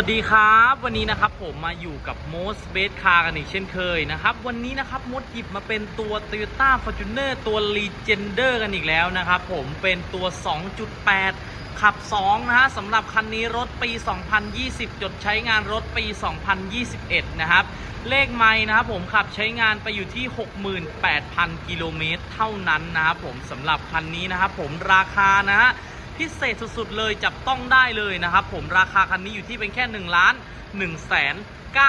วัสดีครับ วันนี้นะครับผมมาอยู่กับ Most Best Car กันอีกเช่นเคยนะครับ วันนี้นะครับมดหยิบมาเป็นตัว Toyota Fortuner ตัว Legender กันอีกแล้วนะครับผมเป็นตัว 2.8 ขับ 2 นะฮะสำหรับคันนี้รถปี 2020 จดใช้งานรถปี 2021 นะครับ เลขไม้นะครับผมขับใช้งานไปอยู่ที่ 68,000 กิโลเมตรเท่านั้นนะครับผมสำหรับคันนี้นะครับผมราคานะฮะ พิเศษสุดๆเลยจับต้องได้เลยนะครับ ผมราคาคันนี้อยู่ที่เป็นแค่1ล้าน1แสน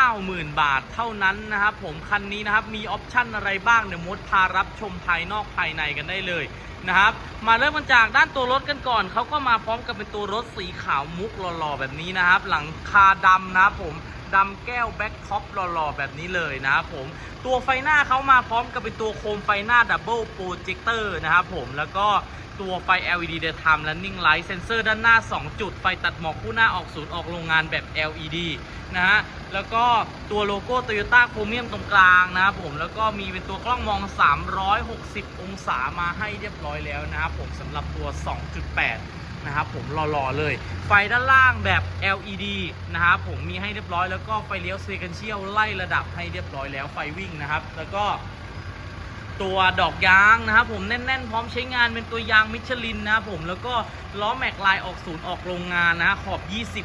90,000 บาทเท่านั้นนะครับผมคันนี้นะครับมีออปชั่นอะไรบ้างเดี๋ยวมดพารับชมภายนอกภายในกันได้เลยนะครับมาเริ่มกันจากด้านตัวรถกันก่อนเขาก็มาพร้อมกับเป็นตัวรถสีขาวมุกหล่อๆแบบนี้นะครับ หลังคาดำนะผมดำแก้วแบ็คท็อปหล่อๆแบบนี้เลยนะครับผมตัวไฟหน้าเขามาพร้อมกับเป็นตัวโคมไฟหน้าดับเบิลโปรเจคเตอร์นะครับผมแล้วก็ ตัวไฟ LED Daytime Running Light เซนเซอร์ด้านหน้า 2 จุด ไฟตัดหมอกคู่หน้าออกศูนย์ออกโรงงานแบบ LED นะฮะ แล้วก็ตัวโลโก้ Toyota Chromium ตรงกลางนะครับผม แล้วก็มีเป็นตัวกล้องมอง 360 องศามาให้เรียบร้อยแล้วนะครับผมสำหรับตัว 2.8นะครับผมหล่อๆเลย ไฟด้านล่างแบบ LED นะครับผมมีให้เรียบร้อยแล้วก็ไฟเลี้ยว Sequential ไล่ระดับให้เรียบร้อยแล้วไฟวิ่งนะครับ แล้วก็ ตัวดอกยางนะครับผมแน่นๆ พร้อมใช้งานเป็นตัวยางมิชลินนะครับผมแล้วก็ล้อแม็กลายออกศูนย์ออกโรงงานนะขอบ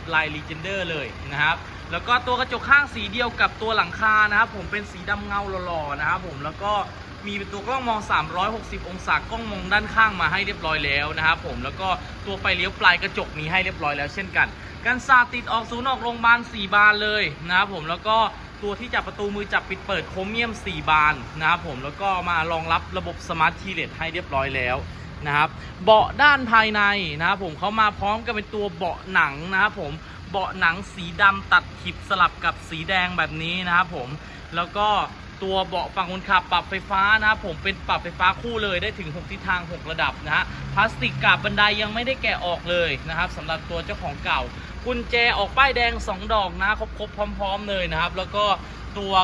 20 ลาย Legender เลยนะครับแล้วก็ตัวกระจกข้างสีเดียวกับตัวหลังคานะครับผมเป็นสีดำเงาหล่อๆนะครับผมแล้วก็มีเป็นตัวกล้องมอง 360 องศากล้องมองด้านข้างมาให้เรียบร้อยแล้วนะครับผมแล้วก็ตัวไฟเลี้ยวปลายกระจกมีให้เรียบร้อยแล้วเช่นกันกันสาดติดออกศูนย์ออกโรงพยาบาล4บานเลยนะครับผมแล้วก็ ตัวที่จับประตูมือจับปิดเปิดโครเมียม 4 บานนะครับผมแล้วก็มารองรับระบบสมาร์ทคีเลสให้เรียบร้อยแล้วนะครับเบาะด้านภายในนะครับผมเขามาพร้อมกับเป็นตัวเบาะหนังนะครับผมเบาะหนังสีดำตัดขีบสลับกับสีแดงแบบนี้นะครับผมแล้วก็ ตัวเบาะฝั่งคนขับปรับไฟฟ้านะครับผมเป็นปรับไฟฟ้าคู่เลยได้ถึง 6 ทิศทาง 6 ระดับนะฮะพลาสติกกับบันไดยังไม่ได้แกะออกเลยนะครับสำหรับตัวเจ้าของเก่า กุญแจออกป้ายแดง 2 ดอกนะครบๆพร้อม ๆ เลยนะครับ แล้วก็ตัว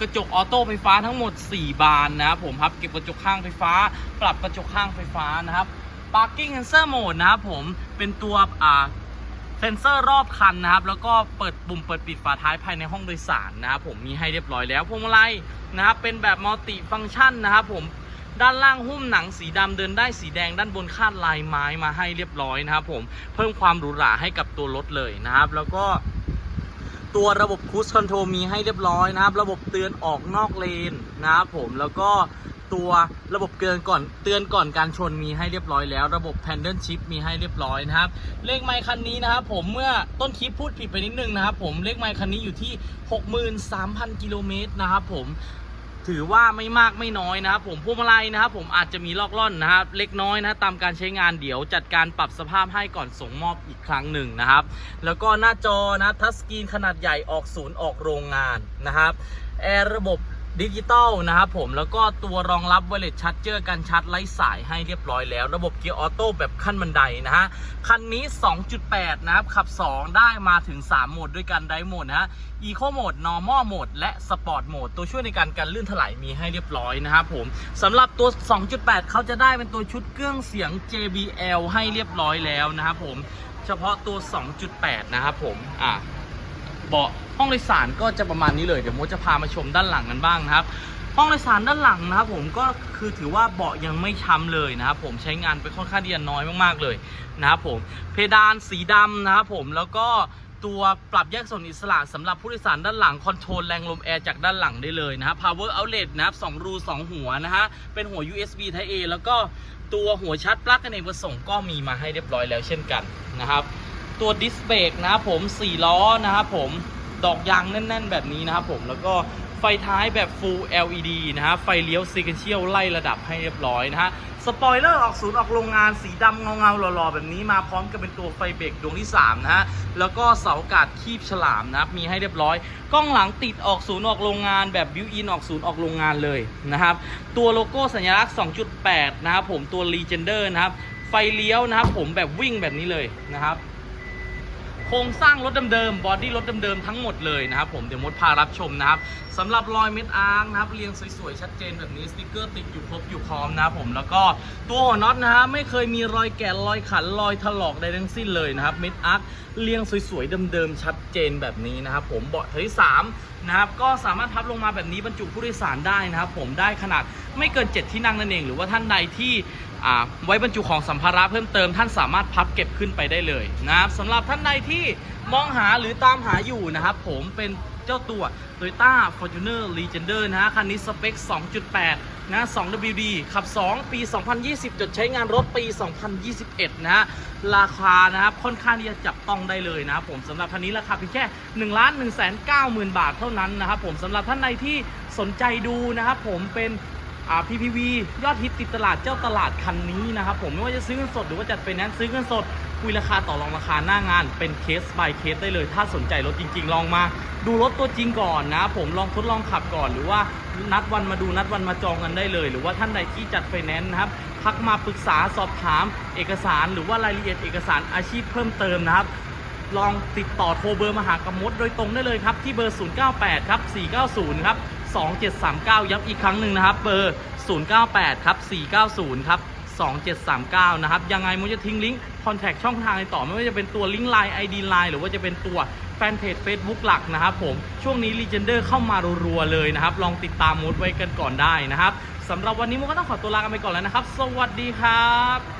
กระจกออโต้ไฟฟ้าทั้งหมด 4 บานนะครับผมครับเก็บกระจกข้างไฟฟ้า ปรับกระจกข้างไฟฟ้านะครับ Parking Sensor Mode นะครับผมเป็นตัวอ่า เซนเซอร์รอบคันนะครับ แล้วก็เปิดปุ่มเปิดปิดฝาท้ายภายในห้องโดยสารนะครับผมมีให้เรียบร้อยแล้วพวงมาลัยนะครับเป็นแบบมัลติฟังก์ชันนะครับผมด้านล่างหุ้มหนังสีดำเดินได้สีแดงด้านบนคาดลายไม้มาให้เรียบร้อยนะครับผมเพิ่มความหรูหราให้กับตัวรถเลยนะครับ แล้วก็ตัวระบบคูสคอนโทรลมีให้เรียบร้อยนะครับ ระบบเตือนออกนอกเลนนะครับผมแล้วก็ ตัวระบบเตือนก่อนเตือนก่อนการชนมีให้เรียบร้อยแล้ว ระบบแพนเดิลชิพมีให้เรียบร้อยนะครับเลขไมค์คันนี้นะครับผมเมื่อต้นคลิปพูดผิดไปนิดนึงนะครับผมเลขไมค์คันนี้อยู่ที่ 63,000 กิโลเมตรนะครับผมถือว่าไม่มากไม่น้อยนะครับผมพวงมาลัยนะครับผมอาจจะมีลอกล่อนนะครับเล็กน้อยนะตามการใช้งานเดี๋ยวจัดการปรับสภาพให้ก่อนส่งมอบอีกครั้งหนึ่งนะครับ แล้วก็หน้าจอนะทัชสกรีนขนาดใหญ่ออกศูนย์ออกโรงงานนะครับแอร์ระบบ ดิจิตอลนะครับผมแล้วก็ตัวรองรับไวเลสชาร์จเจอร์กันชาร์จไร้สายให้เรียบร้อยแล้ว ระบบเกียร์ออโต้แบบขั้นบันไดนะฮะ คันนี้ 2.8 นะครับ ขับ 2 ได้มาถึง 3 โหมดด้วยกันได้โหมดนะฮะ Eco Mode Normal Mode และ Sport Mode ตัวช่วยในการกันลื่นถลายมีให้เรียบร้อยนะครับผมสำหรับตัว 2.8 เขาจะได้เป็นตัวชุดเครื่องเสียง JBL ให้เรียบร้อยแล้วนะครับผม เฉพาะตัว 2.8 นะครับผม อะ เบาะ ห้องโดยสารก็จะประมาณนี้เลยเดี๋ยวโมจะพามาชมด้านหลังกันบ้างนะครับ ห้องโดยสารด้านหลังนะครับผมก็คือถือว่าเบาะยังไม่ช้ำเลยนะครับผมใช้งานไปค่อนข้างที่จะน้อยมากๆเลยนะครับผมเพดานสีดำนะครับผมแล้วก็ตัวปรับแยกส่วนอิสระสำหรับผู้โดยสารด้านหลังคอนโทรลแรงลมแอร์จากด้านหลังได้เลยนะครับ power outlet นะครับสองรูสองหัวนะฮะ เป็นหัว USB Type A แล้วก็ตัวหัวชาร์จปลั๊กอเนกประสงค์ก็มีมาให้เรียบร้อยแล้วเช่นกันนะครับ ตัวดิสเบรกนะครับผม 4 ล้อนะครับผม ดอกยางแน่น ๆ แบบนี้นะครับผมแล้วก็ไฟท้ายแบบ Full LED นะฮะ ไฟเลี้ยว Sequential ไล่ระดับให้เรียบร้อยนะฮะ สปอยเลอร์ออกศูนย์ออกโรงงานสีดำเงาๆหล่อๆ แบบนี้มาพร้อมกับเป็นตัวไฟเบรกดวงที่ 3 นะฮะ แล้วก็เสาอากาศคีบฉลามนะครับ มีให้เรียบร้อย กล้องหลังติดออกศูนย์ออกโรงงานแบบบิวอินออกศูนย์ออกโรงงานเลยนะครับ ตัวโลโก้สัญลักษณ์ 2.8 นะครับผมตัว Legender นะครับ ไฟเลี้ยวนะครับผมแบบวิ่งแบบนี้เลยนะครับ โครงสร้างรถเดิมๆบอดี้รถเดิมๆทั้งหมดเลยนะครับผมเดี๋ยวมดพารับชมนะครับสำหรับรอยเม็ดอาร์นะครับเรียงสวยๆชัดเจนแบบนี้สติกเกอร์ติดอยู่ครบอยู่พร้อมนะครับผมแล้วก็ตัวหัวน็อตนะฮะไม่เคยมีรอยแกะรอยขันรอยถลอกใดทั้งสิ้นเลยนะครับเม็ดอาร์เรียงสวยๆเดิมๆชัดเจนแบบนี้นะครับผมเบาะทยสามนะครับก็สามารถพับลงมาแบบนี้บรรจุผู้โดยสารได้นะครับผมได้ขนาดไม่เกิน 7 ที่นั่งนั่นเอง หรือว่าท่านใดที่ ไว้บรรจุของสัมภาระเพิ่มเติมท่านสามารถพับเก็บขึ้นไปได้เลยนะครับสำหรับท่านใดที่มองหาหรือตามหาอยู่นะครับผมเป็นเจ้าตัว Toyota Fortuner Legender นะฮะคันนี้สเปค 2.8 นะ 2WD ขับ 2 ปี 2020 จดใช้งานรถปี 2021 นะฮะราคานะครับค่อนข้างที่จะจับต้องได้เลยนะครับผมสำหรับคันนี้ราคาเพียงแค่ 1 1 9 0 0 0 0 บาทเท่านั้นนะครับผมสำหรับท่านใดที่สนใจดูนะครับผมเป็น อ่า PPV ยอดฮิตติดตลาดเจ้าตลาดคันนี้นะครับผมไม่ว่าจะซื้อเงินสดหรือว่าจัดไฟแนนซ์ซื้อเงินสดคุยราคาต่อรองราคาหน้างานเป็นเคส by เคสได้เลย ถ้าสนใจรถจริง ๆ ลองมาดูรถตัวจริงก่อนนะ ผมลองทดลองขับก่อน หรือว่านัดวันมาดูนัดวันมาจองกันได้เลย หรือว่าท่านใดที่จัดไฟแนนซ์นะครับทักมาปรึกษาสอบถามเอกสาร หรือว่ารายละเอียดเอกสารอาชีพเพิ่มเติมนะครับลองติดต่อโทรเบอร์มาหากำมดโดยตรงได้เลยครับ ที่เบอร์ 098 ครับ 490 ครับ 2739 ย้ำอีกครั้งหนึ่งนะครับ เบอร์ 098 ครับ 490 ครับ 2739 นะครับ ยังไงมดจะทิ้งลิงก์คอนแทคช่องทางในต่อ ไม่ว่าจะเป็นตัวลิงก์ไลน์ ID ไลน์หรือว่าจะเป็นตัวแฟนเพจ Facebook หลักนะครับผม ช่วงนี้ Legender เข้ามารัวๆเลยนะครับ ลองติดตามมดไว้กันก่อนได้นะครับสำหรับวันนี้มดก็ต้องขอตัวลากันไปก่อนแล้วนะครับ สวัสดีครับ